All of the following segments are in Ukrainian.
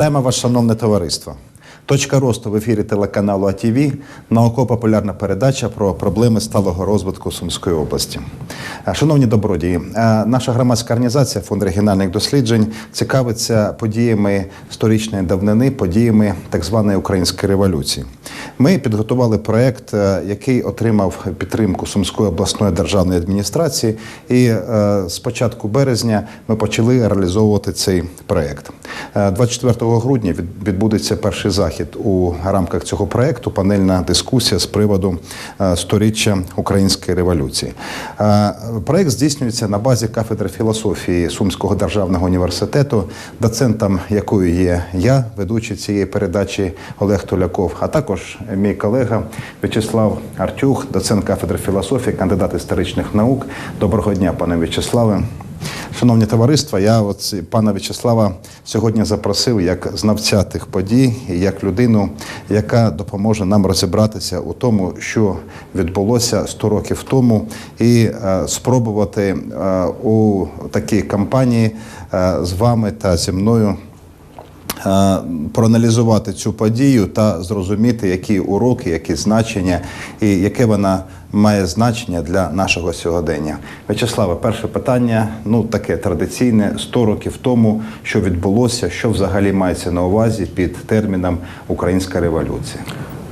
Вітаємо вас, шановне товариство. Точка росту в ефірі телеканалу АТВ науково-популярна передача про проблеми сталого розвитку Сумської області. Е, Шановні добродії, е, наша громадська організація Фонд регіональних досліджень цікавиться подіями сторічної давнини, подіями так званої української революції. Ми підготували проект, е, який отримав підтримку Сумської обласної державної адміністрації, і е, з початку березня ми почали реалізовувати цей проект. Е, 24 грудня відбудеться перший захід у рамках цього проекту. Панельна дискусія з приводу е, сторіччя української революції. Е, Проект здійснюється на базі кафедри філософії Сумського державного університету, доцентом якої є я, ведучий цієї передачі Олег Туляков, а також мій колега В'ячеслав Артюх, доцент кафедри філософії, кандидат історичних наук. Доброго дня, пане В'ячеславе. Шановні товариства, я от пана В'ячеслава сьогодні запросив як знавця тих подій, як людину, яка допоможе нам розібратися у тому, що відбулося 100 років тому, і е, спробувати е, у такій кампанії е, з вами та зі мною проаналізувати цю подію та зрозуміти, які уроки, які значення і яке вона має значення для нашого сьогодення. В'ячеславе, перше питання, ну таке традиційне 100 років тому, що відбулося, що взагалі мається на увазі під терміном Українська революція.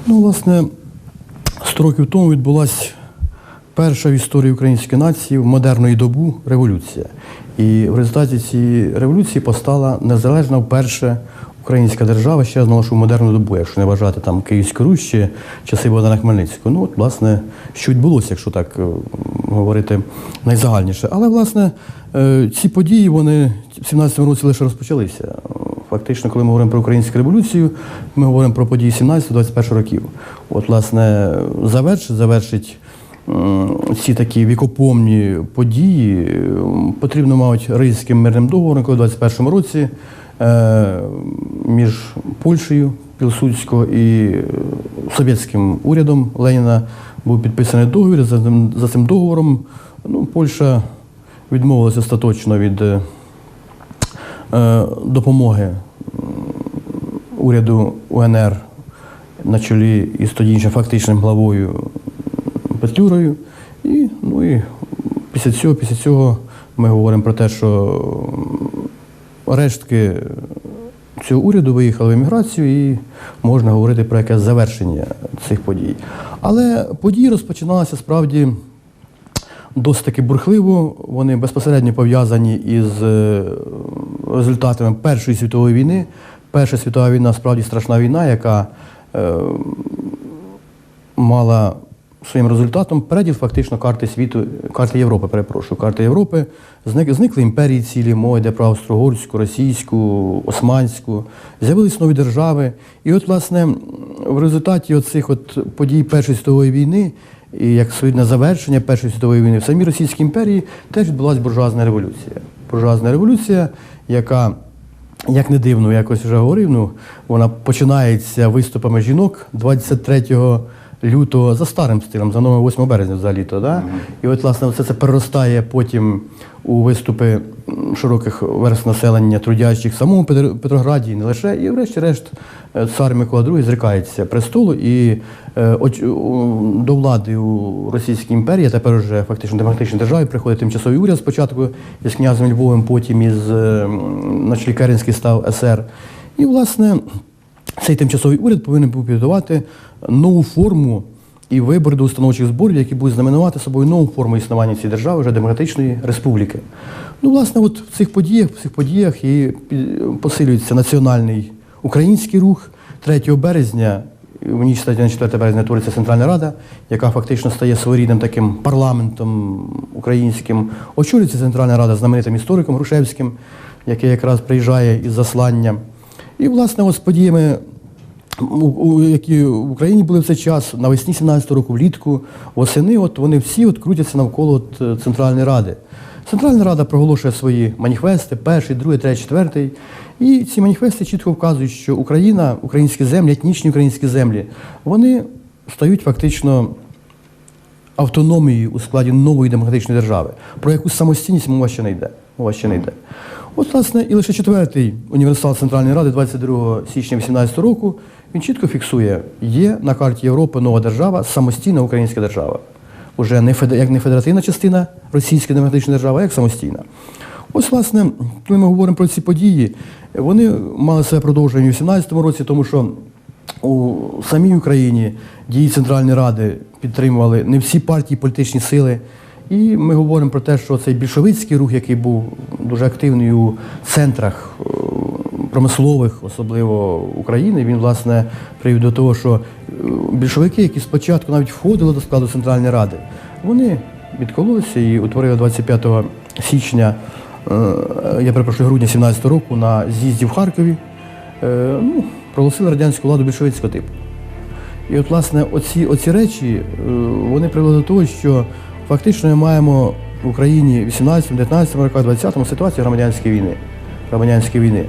Ну, власне, 100 років тому відбулася перша в історії української нації в модерної добу революція. І в результаті цієї революції постала незалежна вперше українська держава, ще раз наголошую, в модерну добу, якщо не вважати там Київську Русь часи Богдана Хмельницького. Ну, от, власне, що відбулося, якщо так е, говорити найзагальніше. Але, власне, е, ці події, вони в 17-му році лише розпочалися. Фактично, коли ми говоримо про українську революцію, ми говоримо про події 17-21 років. От, власне, завершить, завершить ці такі вікопомні події потрібно, мабуть, Ризьким мирним договором, коли в 21 році між Польщею Пілсудського і е, совєтським урядом Леніна був підписаний договір. За цим, договором ну, Польща відмовилася остаточно від е, е, допомоги уряду УНР на чолі із тодішнім фактичним главою Петлюрою. І, ну, і після цього, після цього ми говоримо про те, що рештки цього уряду виїхали в еміграцію і можна говорити про якесь завершення цих подій. Але події розпочиналися справді досить таки бурхливо. Вони безпосередньо пов'язані із е, результатами Першої світової війни. Перша світова війна справді страшна війна, яка е, мала своїм результатом переділ фактично карти світу, карти Європи, перепрошую, карти Європи. Зник, зникли імперії цілі, мова йде про Австро-Угорську, Російську, Османську, з'явились нові держави. І от, власне, в результаті оцих от подій Першої світової війни, і як своєрідне завершення Першої світової війни в самій Російській імперії теж відбулася буржуазна революція. Буржуазна революція, яка як не дивно, якось вже говорив, ну, вона починається виступами жінок 23 лютого за старим стилем, за новим 8 березня взагалі-то. Да? І от, власне, все це переростає потім у виступи широких верст населення трудячих в самому Петрограді, і не лише. І врешті-решт е, цар Микола II зрікається престолу і е, до влади у Російській імперії, тепер вже фактично демократичній державі, приходить тимчасовий уряд спочатку із князем Львовим, потім із е, м, Керенський став СР. І, власне, цей тимчасовий уряд повинен був підготувати нову форму і вибори до установчих зборів, які будуть знаменувати собою нову форму існування цієї держави, вже демократичної республіки. Ну, власне, от в цих подіях, в цих подіях і посилюється національний український рух 3 березня. В ніч статті на 4 березня твориться Центральна Рада, яка фактично стає своєрідним таким парламентом українським. Очолюється Центральна Рада знаменитим істориком Грушевським, який якраз приїжджає із заслання. І, власне, з подіями, які в Україні були в цей час, навесні 17 року, влітку, восени, от вони всі от крутяться навколо от, е, Центральної Ради. Центральна Рада проголошує свої маніфести, перший, другий, третій, четвертий. І ці маніфести чітко вказують, що Україна, українські землі, етнічні українські землі, вони стають фактично автономією у складі нової демократичної держави. Про якусь самостійність мова ще не йде. Мова ще не йде. От, власне, і лише четвертий універсал Центральної Ради 22 січня 2018 року він чітко фіксує, є на карті Європи нова держава, самостійна українська держава. Уже не як не федеративна частина Російської демократичної держави, а як самостійна. Ось, власне, коли ми говоримо про ці події, вони мали своє продовження у 2018 році, тому що у самій Україні дії Центральної Ради підтримували не всі партії, політичні сили. І ми говоримо про те, що цей більшовицький рух, який був дуже активний у центрах е, промислових, особливо України, він власне привів до того, що е, більшовики, які спочатку навіть входили до складу Центральної Ради, вони відкололися і утворили 25 січня, е, я перепрошую, грудня 17 року на з'їзді в Харкові, ну, проголосили радянську владу більшовицького типу. І от, власне, оці, оці речі вони привели до того, що фактично ми маємо в Україні в 18, 19 роках, 20-му ситуацію громадянської війни. Громадянської війни.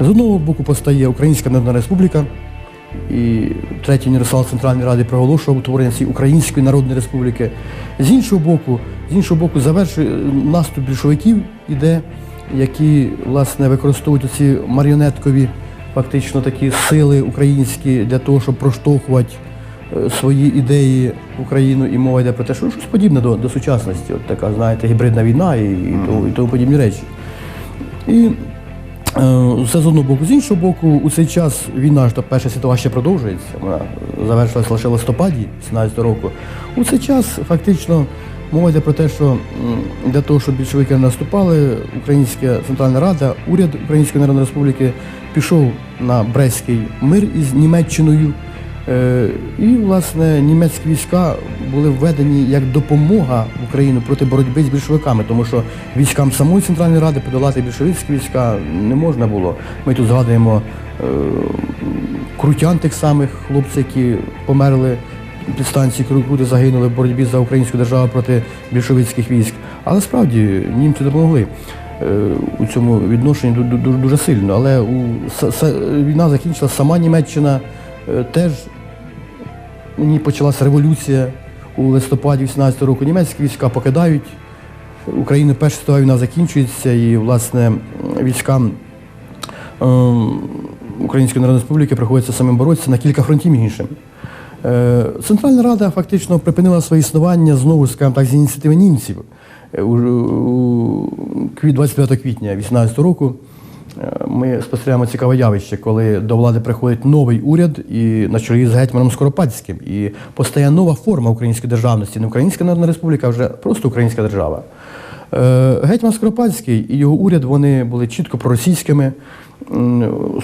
З одного боку постає Українська Народна Республіка, і третій універсал Центральної Ради проголошував утворення цієї Української Народної Республіки. З іншого боку, з іншого боку, завершує наступ більшовиків іде, які власне використовують ці маріонеткові фактично такі сили українські для того, щоб проштовхувати свої ідеї в Україну, і мова йде про те, що щось подібне до, до сучасності. От така, знаєте, гібридна війна і, і, тому, і тому подібні речі. І е, це з одного боку. З іншого боку, у цей час війна ж та перша світова ще продовжується. Вона завершилася лише в листопаді 17 року. У цей час фактично мова йде про те, що для того, щоб більшовики не наступали, Українська Центральна Рада, уряд Української Народної Республіки пішов на Брестський мир із Німеччиною. Е, І, власне, німецькі війська були введені як допомога в Україну проти боротьби з більшовиками, тому що військам самої Центральної Ради подолати більшовицькі війська не можна було. Ми тут згадуємо е, крутян тих самих хлопців, які померли під станції Крути, загинули в боротьбі за українську державу проти більшовицьких військ. Але справді німці допомогли е, у цьому відношенні ду- ду- дуже сильно. Але війна закінчилася, сама Німеччина теж у ній почалася революція у листопаді 18 року. Німецькі війська покидають Україну. Перша світова війна закінчується, і власне військам ем, Української Народної Республіки приходиться самим боротися на кілька фронтів іншим. Е, Центральна Рада фактично припинила своє існування знову, скажімо так, з ініціативи німців. Е, У, у квіт- 25 квітня 2018 року е, ми спостерігаємо цікаве явище, коли до влади приходить новий уряд і на чолі з гетьманом Скоропадським. І постає нова форма української державності. Не Українська Народна Республіка, а вже просто українська держава. Е, Гетьман Скоропадський і його уряд вони були чітко проросійськими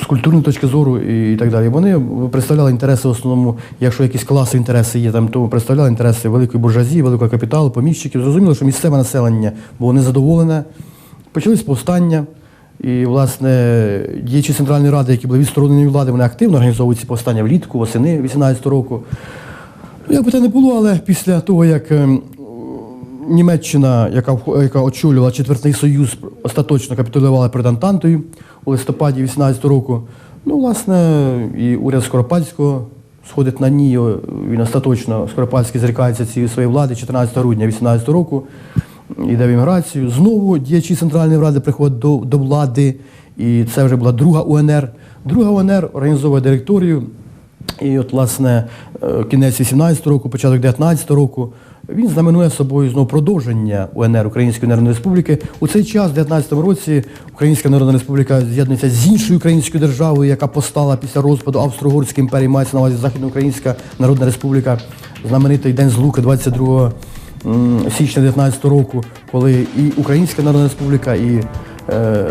з культурної точки зору і так далі. Вони представляли інтереси в основному, якщо якісь класові інтереси є, там, то представляли інтереси великої буржуазії, великого капіталу, поміщиків. Зрозуміло, що місцеве населення було незадоволене. Почались повстання. І, власне, діячі Центральної Ради, які були відсторонені від влади, вони активно організовують ці повстання влітку, восени 18 року. Як би це не було, але після того, як ем, Німеччина, яка, яка очолювала Четвертий Союз, остаточно капітулювала перед Антантою у листопаді 18 року, ну, власне, і уряд Скоропадського сходить на ній, він остаточно, Скоропадський зрікається цієї своєї влади 14 грудня 18 року, йде в імміграцію. Знову діячі Центральної Ради приходять до, до влади, і це вже була друга УНР. Друга УНР організовує директорію, і от, власне, е, кінець 18 року, початок 19 року, він знаменує собою знову продовження УНР Української Народної Республіки. У цей час, в 19 році, Українська Народна Республіка з'єднується з іншою українською державою, яка постала після розпаду Австро-Угорської імперії, мається на увазі Західноукраїнська Народна Республіка, знаменитий День Злуки 22 м, січня 19 року, коли і Українська Народна Республіка, і е,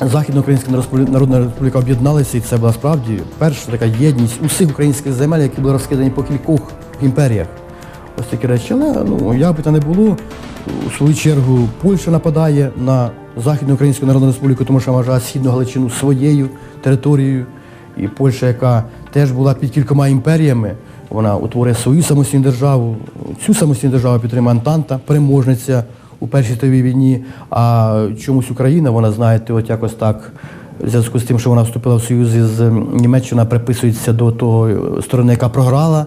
Західноукраїнська Народна Республіка об'єдналися, і це була справді перша така єдність усіх українських земель, які були розкидані по кількох імперіях. Ось такі речі. Але ну, то не було, у свою чергу Польща нападає на Західноукраїнську Народну Республіку, тому що вважає Східну Галичину своєю територією. І Польща, яка теж була під кількома імперіями, вона утворює свою самостійну державу. Цю самостійну державу підтримує Антанта, переможниця у Першій світовій війні. А чомусь Україна, вона, знаєте, от якось так, в зв'язку з тим, що вона вступила в союз із Німеччиною, приписується до того сторони, яка програла.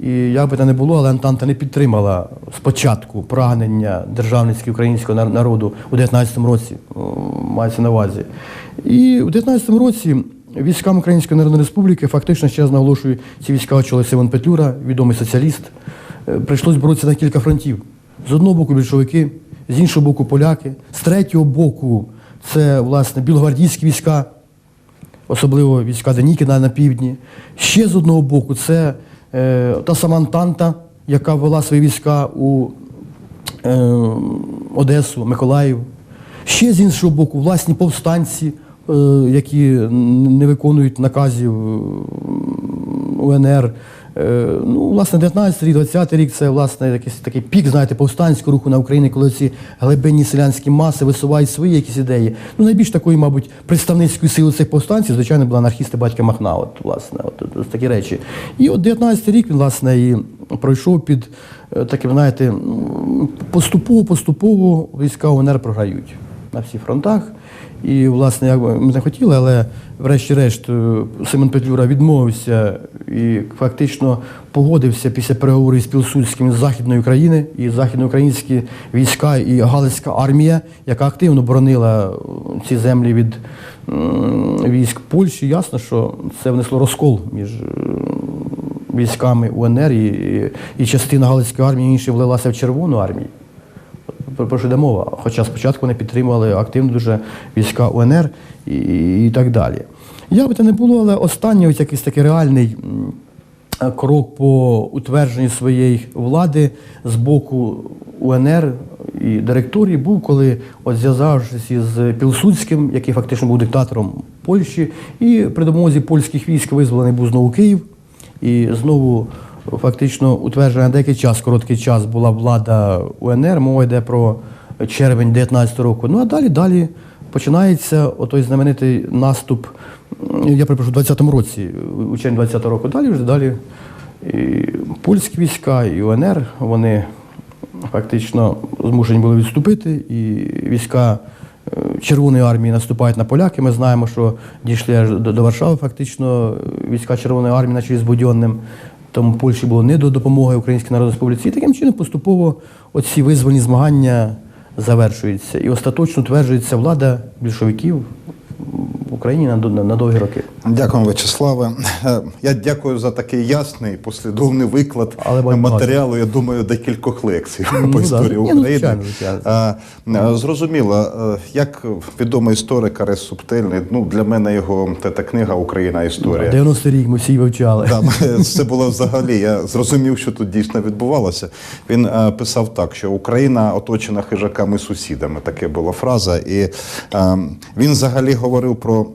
І як би то не було, але Антанта не підтримала спочатку прагнення державницьки українського народу у 19-му році, мається на увазі. І у 19-му році військам Української Народної Республіки, фактично ще раз наголошую, ці війська очолив Симон Петлюра, відомий соціаліст. Е, Прийшлось боротися на кілька фронтів. З одного боку більшовики, з іншого боку поляки, з третього боку це власне білогвардійські війська, особливо війська Денікіна на півдні. Ще з одного боку, це е, та сама Антанта, яка вела свої війська у е, Одесу, Миколаїв. Ще з іншого боку, власні повстанці, які не виконують наказів е, УНР. Е, Ну, власне, 19 рік, 20 рік це власне якийсь такий пік, знаєте, повстанського руху на Україні, коли ці глибинні селянські маси висувають свої якісь ідеї. Ну, найбільш такою, мабуть, представницькою силою цих повстанців, звичайно, були анархісти батька Махна. От, власне, от, от, такі речі. І от 19 рік він, власне, і пройшов під е, таким, знаєте, поступово-поступово війська УНР програють на всіх фронтах. І, власне, як ми не хотіли, але врешті-решт е, Симон Петлюра відмовився і фактично погодився після переговорів з Пілсудським з Західної України і західноукраїнські війська і Галицька армія, яка активно боронила е, ці землі від військ Польщі. Ясно, що це внесло розкол між е, військами УНР і, і, частина Галицької армії інша влилася в Червону армію. Про, що йде мова? Хоча спочатку вони підтримували активно дуже війська УНР і, і так далі. Як би це не було, але останній ось якийсь такий реальний крок по утвердженню своєї влади з боку УНР і директорії був, коли от зв'язавшись із Пілсудським, який фактично був диктатором Польщі, і при допомозі польських військ визволений був знову Київ. І знову фактично утверджена на деякий час, короткий час була влада УНР, мова йде про червень 19 року. Ну а далі далі починається отой знаменитий наступ, я перепрошую, в 20-му році, у червні 20-го року. Далі вже далі і польські війська, і УНР, вони фактично змушені були відступити, і війська е, Червоної армії наступають на поляки. Ми знаємо, що дійшли до, до Варшави, фактично, е, війська Червоної армії, наче з Будьонним. Тому Польщі було не до допомоги Українській Народній Республіці. І таким чином поступово оці визвольні змагання завершуються. І остаточно утверджується влада більшовиків в Україні на, довгі роки. Дякую, Вячеславе. Е, Я дякую за такий ясний, послідовний виклад Але матеріалу. Я думаю, декількох лекцій Ну, по історії Ні, ну, України. е, Зрозуміло, як відомий історик Арес Субтильний, ну для мене його та, та книга Україна історія. 90 рік ми всі вивчали. Там це було взагалі. Я зрозумів, що тут дійсно відбувалося. Він писав так, що Україна оточена хижаками сусідами. Таке була фраза. І він взагалі говорив про.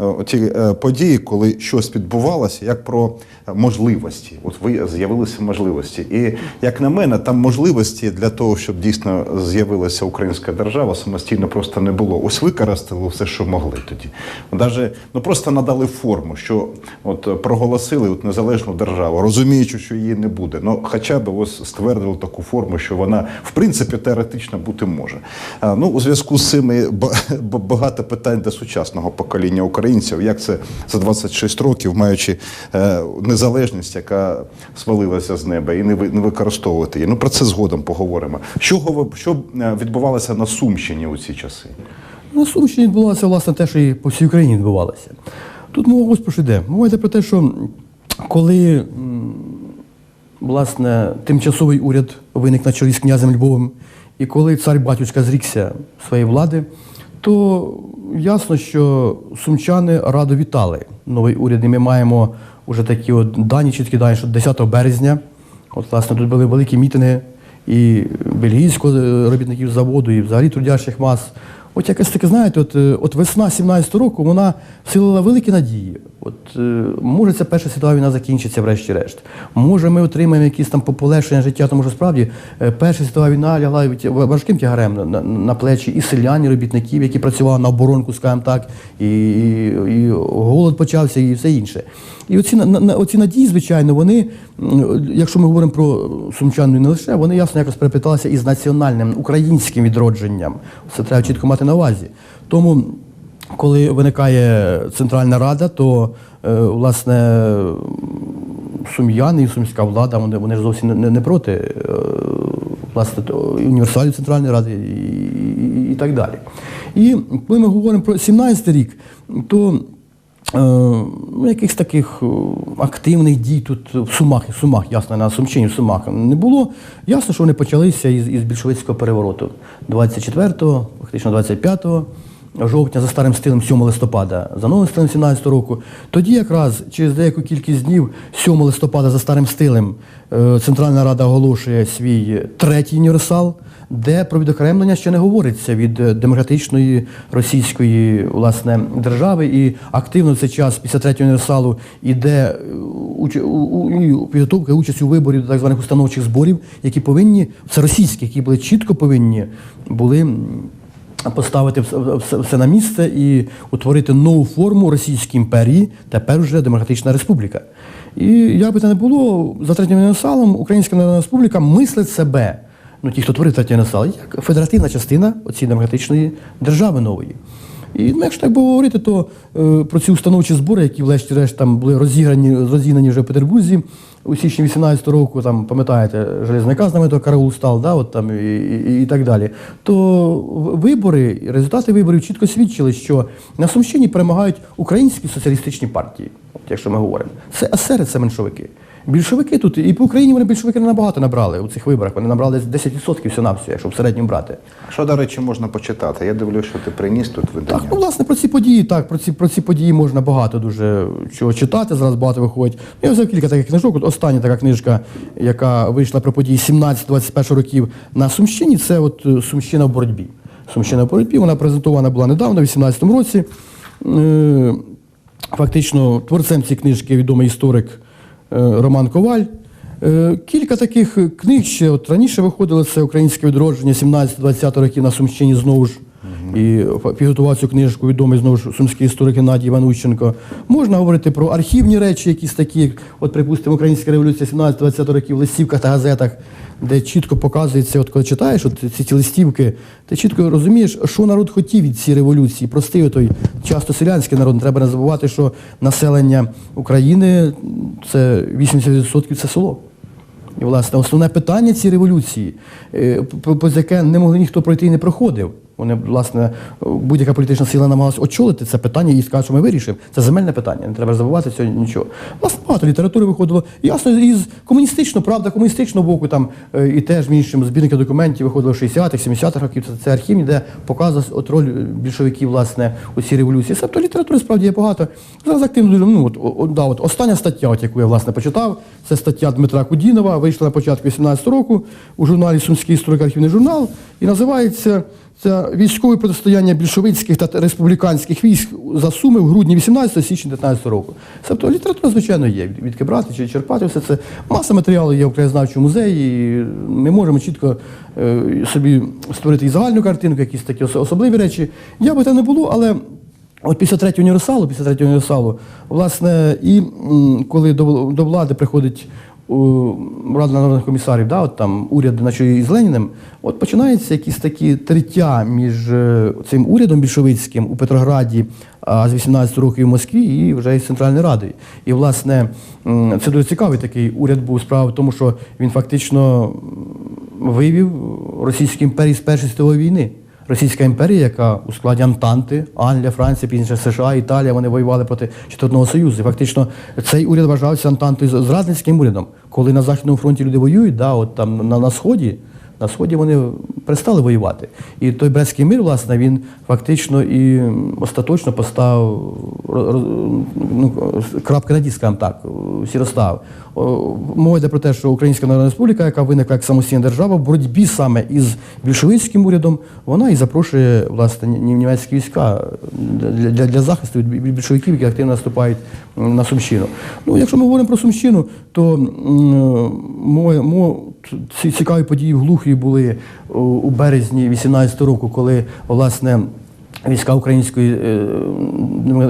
Е, Ті е, події, коли щось відбувалося, як про можливості. От ви з'явилися можливості. І як на мене, там можливості для того, щоб дійсно з'явилася українська держава, самостійно просто не було. Ось використали все, що могли тоді. Даже ну просто надали форму, що от е, проголосили от незалежну державу, розуміючи, що її не буде. Ну хоча б ось ствердили таку форму, що вона в принципі теоретично бути може. А, ну у зв'язку з цим і ба- ба- багато питань до сучасного покоління українців, як це за 26 років, маючи е, незалежність, яка свалилася з неба, і не не використовувати її. Ну про це згодом поговоримо. Що що е, відбувалося на Сумщині у ці часи? На Сумщині відбувалося власне те, що і по всій Україні відбувалося. Тут мова ось про що йде. Мова йде про те, що коли власне тимчасовий уряд виник на чолі з князем Львовим, і коли цар батюшка зрікся своєї влади, то ясно, що сумчани радо вітали новий уряд. І ми маємо вже такі от дані, чіткі дані, що 10 березня, от власне тут були великі мітинги і бельгійського е, робітників заводу, і взагалі трудящих мас. От якось таке, знаєте, от, е, от весна 17-го року вона вселила великі надії. От е, може ця перша світова війна закінчиться, врешті-решт. Може, ми отримаємо якісь там полегшення життя, тому що справді е, перша світова війна лягла важким тягарем на, на, на плечі і селян, і робітників, які працювали на оборонку, скажімо так, і, і, і голод почався, і все інше. І оці, на, оці надії, звичайно, вони, якщо ми говоримо про сумчан і не лише, вони ясно якось перепліталися із національним українським відродженням. Це треба чітко мати на увазі. Тому, коли виникає Центральна Рада, то е, власне сум'яни і сумська влада, вони, вони ж зовсім не- не, проти е, власне універсалів Центральної Ради і, і, і так далі. І коли ми говоримо про 17 рік, то Е, ну, якихось таких е, активних дій тут в Сумах, в Сумах, ясно, на Сумщині, в Сумах не було. Ясно, що вони почалися із, із більшовицького перевороту 24-го, фактично 25 жовтня за старим стилем 7 листопада, за новим стилем 17 року. Тоді якраз через деяку кількість днів 7 листопада за старим стилем е, Центральна Рада оголошує свій третій універсал, де про відокремлення ще не говориться від е, демократичної російської власне держави. І активно цей час після третього універсалу іде е, підготовка участь у виборі так званих установчих зборів, які повинні це російські, які були чітко повинні були. Поставити все, на місце і утворити нову форму Російської імперії, тепер вже Демократична Республіка. І як би це не було, за третім універсалом Українська Народна Республіка мислить себе, ну ті, хто творив третій універсал, як федеративна частина цієї демократичної держави нової. І ну, якщо так би говорити, то е, про ці установчі збори, які врешті-решт там були розіграні, розігнані вже в Петербурзі у січні 18 року, там, пам'ятаєте, железника то Караул стал, да, от там, і, і, і так далі, то вибори, результати виборів чітко свідчили, що на Сумщині перемагають українські соціалістичні партії, от якщо ми говоримо. Це есери, це меншовики. Більшовики тут, і по Україні вони більшовики не набагато набрали у цих виборах. Вони набрали 10% всього навсього якщо в середньому брати. Що, до речі, можна почитати? Я дивлюсь, що ти приніс тут видання. Так, ну власне про ці події, так, про ці, про ці події можна багато дуже чого читати. Зараз багато виходить. Я взяв кілька таких книжок. От остання така книжка, яка вийшла про події 17-21 років на Сумщині, це от е, Сумщина в боротьбі. Сумщина в боротьбі, вона презентована була недавно, в 18-му році. Е, Фактично, творцем цієї книжки відомий історик Роман Коваль. Е, Кілька таких книг ще от раніше виходило, це українське відродження 17-20 років на Сумщині знову ж. І підготував цю книжку відомий знову ж сумський історик Геннадій Іванущенко. Можна говорити про архівні речі, якісь такі, от, припустимо, Українська революція 17-20 років в листівках та газетах, де чітко показується, от коли читаєш от ці, ці листівки, ти чітко розумієш, що народ хотів від цієї революції. Простий той часто селянський народ. Не треба не забувати, що населення України це 80% це село. І, власне, основне питання цієї революції, е, яке не могли ніхто пройти і не проходив. Вони, власне, будь-яка політична сила намагалась очолити це питання і сказати, що ми вирішимо. Це земельне питання, не треба забувати цього нічого. Власне, багато літератури виходило. Ясно, із комуністичного, правда, комуністичного боку, там е, і теж іншим збірники документів виходило в 60-х, 70-х років. Це, це архівні, де показувалась от роль більшовиків, власне, у цій революції. Тобто літератури справді є багато. Зараз активно ну, от, о- о, да, от остання стаття, от, яку я власне почитав, це стаття Дмитра Кудінова, вийшла на початку 18 року у журналі Сумський історико-архівний журнал і називається це військове протистояння більшовицьких та республіканських військ за Суми в грудні 18 січня 19 року. Тобто література, звичайно, є. Від- Відки брати чи черпати все це. Маса матеріалу є в краєзнавчому музеї. і Ми можемо чітко е, собі створити і загальну картинку, якісь такі особливі речі. Я би це не було, але. От після третього універсалу, після третього універсалу, власне, і коли до влади приходить у, Рада народних комісарів, да, от там уряд на чолі з Леніним, от починаються якісь такі триття між е, цим урядом більшовицьким у Петрограді, а з 18 років в Москві і вже із Центральної Ради. І, власне, це дуже цікавий такий уряд був справа в тому, що він фактично вивів Російську імперію з Першої світової війни. Російська імперія, яка у складі Антанти, Англія, Франція, пізніше США, Італія, вони воювали проти Четвертного Союзу. І фактично цей уряд вважався Антантою зрадницьким урядом. Коли на Західному фронті люди воюють, да, от там на, на Сході, на Сході вони перестали воювати. І той Брестський мир, власне, він фактично і остаточно поставив ну, крапки над «і», скажімо так. О, Мова йде про те, що Українська Народна Республіка, яка виникла як самостійна держава, в боротьбі саме із більшовицьким урядом, вона і запрошує власне німецькі війська для, для, для захисту від більшовиків, які активно наступають на Сумщину. Ну, якщо ми говоримо про Сумщину, то м, мо, мо, ці цікаві події в Глухові були у, у березні 18 року, коли власне. Війська Української, е,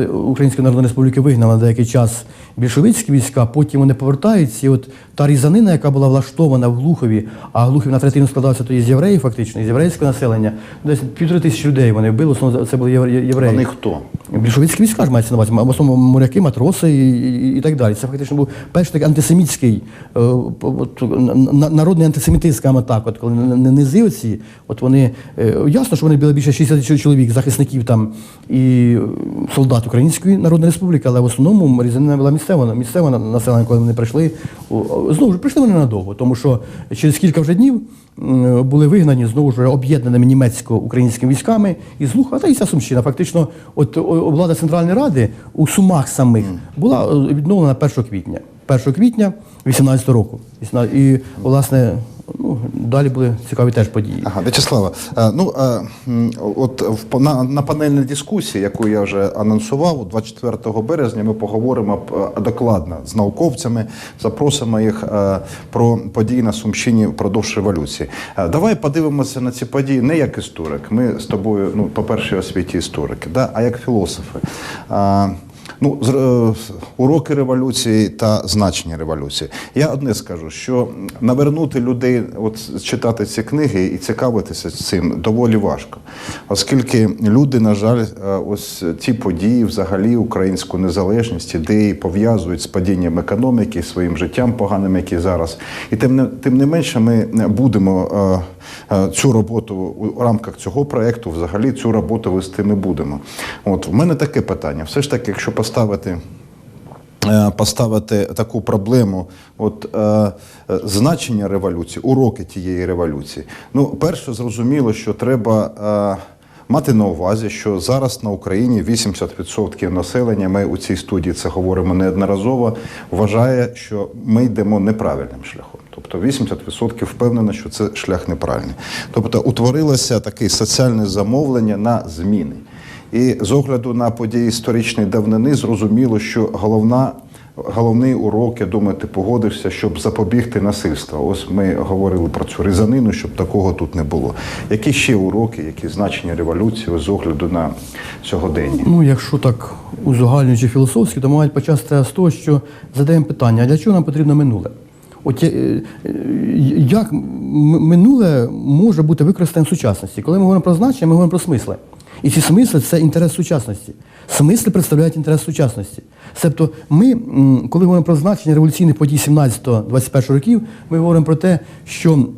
Української Народної Республіки вигнали на деякий час більшовицькі війська, потім вони повертаються. І от та різанина, яка була влаштована в Глухові, а Глухів на третину складався тоді з євреїв, фактично, з єврейського населення, десь півтори тисячі людей вони вбили, в основному це були євреї. Вони хто? Більшовицькі війська ж мається на увазі, в основному моряки, матроси і, і, і так далі. Це фактично був перший такий антисемітський, е, от, народний антисемітизм, скажімо так, от, коли н- н- низи оці, от вони, е, ясно, що вони були більше 60 чоловік, захисників там і е, солдат Української Народної Республіки, але в основному різанина була місцева, місцеве на- населення, коли вони прийшли. Знову ж прийшли вони надовго, тому що через кілька вже днів були вигнані знову ж об'єднаними німецько-українськими військами із Луха, та і вся Сумщина. Фактично, от влада Центральної Ради у Сумах самих була е, відновлена 1 квітня. 1 квітня 18 року. І, власне, ну, далі були цікаві теж події. Ага, В'ячеслава, е, ну е, от на, на панельній дискусії, яку я вже анонсував, 24 березня ми поговоримо е, докладно з науковцями, запросимо їх про події на Сумщині впродовж революції. Давай подивимося на ці події не як історик. Ми з тобою, ну, по першій освіті історики, да, а як філософи. Ну, е, уроки революції та значення революції. Я одне скажу, що навернути людей, от читати ці книги і цікавитися цим доволі важко, оскільки люди, на жаль, е, ось ті події, взагалі українську незалежність, ідеї пов'язують з падінням економіки, своїм життям поганим, які зараз. І тим не тим не менше, ми будемо е, цю роботу у рамках цього проекту, взагалі цю роботу вести ми будемо. От в мене таке питання. Все ж таки, якщо поставити. е, Поставити таку проблему, от е, е, значення революції, уроки тієї революції. Ну, перше, зрозуміло, що треба е, мати на увазі, що зараз на Україні 80% населення, ми у цій студії це говоримо неодноразово, вважає, що ми йдемо неправильним шляхом. Тобто 80% впевнено, що це шлях неправильний. Тобто утворилося таке соціальне замовлення на зміни. І з огляду на події історичної давнини зрозуміло, що головна. Головний урок, я думаю, ти погодишся, щоб запобігти насильству. Ось ми говорили про цю різанину, щоб такого тут не було. Які ще уроки, які значення революції з огляду на сьогодення? Ну, якщо так узагальнюючи філософськи, то мають почати треба з того, що задаємо питання, а для чого нам потрібно минуле? От е, е, як минуле може бути використане в сучасності? Коли ми говоримо про значення, ми говоримо про смисли. І ці смисли це інтерес сучасності. Смисли представляють інтерес сучасності. Тобто, ми, коли говоримо про значення революційних подій 17-21 років, ми говоримо про те, що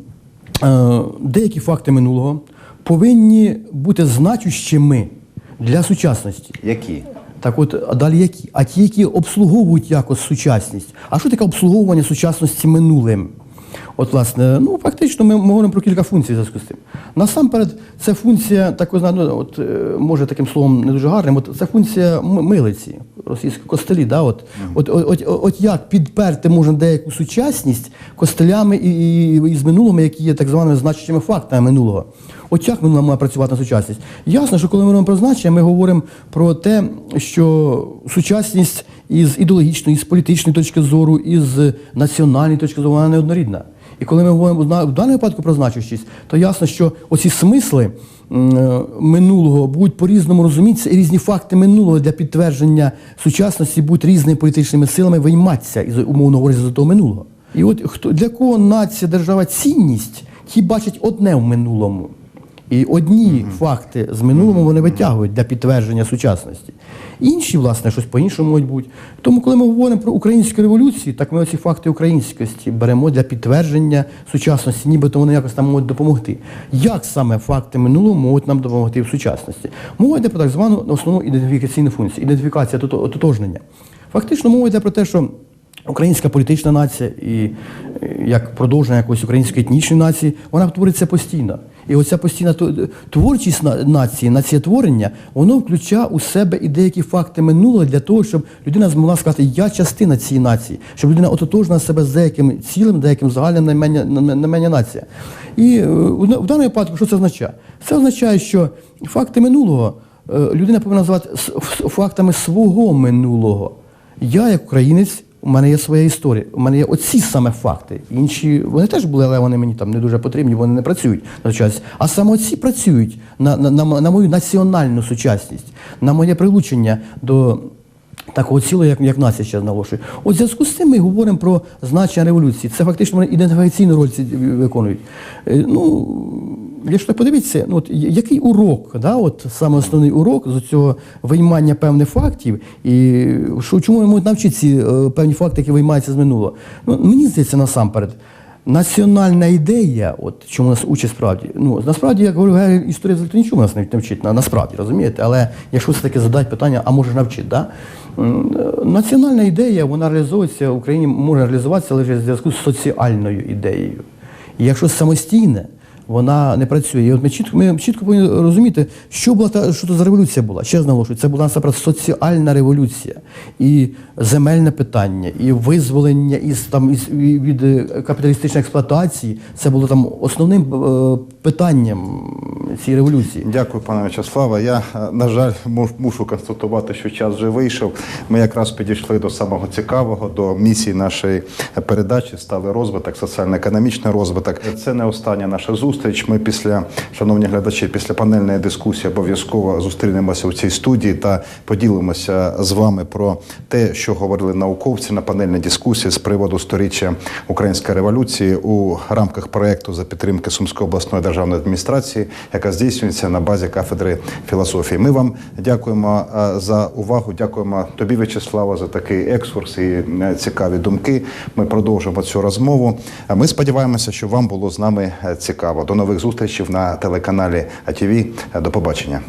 е, деякі факти минулого повинні бути значущими для сучасності. Які? Так от, а далі які? А ті, які обслуговують якось сучасність. А що таке обслуговування сучасності минулим? От, власне, ну фактично ми, ми говоримо про кілька функцій зв'язку з цим. Насамперед, це функція, так ну, от, е, може таким словом не дуже гарним, от це функція милиці, російської костелі. Да? От, от, от, от, от як підперти можна деяку сучасність костелями і, і, і з минулими, які є так званими значущими фактами минулого. От як минуле має працювати на сучасність? Ясно, що коли ми говоримо про значення, ми говоримо про те, що сучасність із ідеологічної, з політичної точки зору, із національної точки зору, вона не однорідна. І коли ми говоримо в даному випадку про значущість, то ясно, що оці смисли е, минулого будуть по-різному розумітися, і різні факти минулого для підтвердження сучасності будуть різними політичними силами вийматися із умовно говорячи, з того минулого. І от хто для кого нація, держава цінність, ті бачать одне в минулому. І одні факти з минулого вони витягують для підтвердження сучасності. Інші, власне, щось по-іншому можуть бути. Тому, коли ми говоримо про українську революцію, так ми оці факти українськості беремо для підтвердження сучасності, нібито вони якось нам можуть допомогти. Як саме факти минулого можуть нам допомогти в сучасності? Мова йде про так звану основну ідентифікаційну функцію, ідентифікація ототожнення. Фактично мова йде про те, що Українська політична нація і як продовження якоїсь української етнічної нації, вона твориться постійно. І оця постійна творчість на- нації, націєтворення, воно включає у себе і деякі факти минулого для того, щоб людина змогла сказати, я частина цієї нації, щоб людина ототожнила себе з деяким цілим, деяким загальним наймення, наймення нація. І е, в в даному випадку, що це означає? Це означає, що факти минулого е, людина повинна називати фактами свого минулого. Я, як українець, у мене є своя історія, у мене є оці саме факти. Інші вони теж були, але вони мені там не дуже потрібні, вони не працюють на час. А саме оці працюють на, на, на, на мою національну сучасність, на моє прилучення до. Такого цілого, як, як нація ще наголошує. В зв'язку з цим ми говоримо про значення революції. Це фактично ідентифікаційну роль ці виконують. Е, Ну, якщо так подивитися, ну, от, який урок, да, от, саме основний урок з цього виймання певних фактів, і що, чому ми можемо навчити ці е, певні факти, які виймаються з минулого? Ну, мені здається, насамперед, Національна ідея, от чому нас учить справді. Ну насправді, як говорю, історія взагалі нічого нас не навчить, насправді розумієте. Але якщо все таки задати питання, а може навчить, да? Національна ідея, вона реалізується в Україні, може реалізуватися лише в зв'язку з соціальною ідеєю. І якщо самостійне, вона не працює. І от ми чітко, ми чітко повинні розуміти, що була та що то за революція була. Ще наголошую, це була насправді соціальна революція, і земельне питання, і визволення із там із від е, капіталістичної експлуатації. Це було там основним е, питанням цієї революції. Дякую, пане В'ячеславе. Я, е, на жаль, муш- мушу констатувати, що час вже вийшов. Ми якраз підійшли до самого цікавого, до місії нашої передачі сталий розвиток, соціально-економічний розвиток. Це не остання наша зустріч. Ми після, шановні глядачі, після панельної дискусії обов'язково зустрінемося у цій студії та поділимося з вами про те, що говорили науковці на панельній дискусії з приводу сторіччя української революції у рамках проекту за підтримки Сумської обласної державної адміністрації, яка здійснюється на базі кафедри філософії. Ми вам дякуємо е, за увагу. Дякуємо тобі, В'ячеслава, за такий екскурс і е, цікаві думки. Ми продовжимо цю розмову. Ми сподіваємося, що вам було з нами е, цікаво. До нових зустрічей на телеканалі АТВ. До побачення.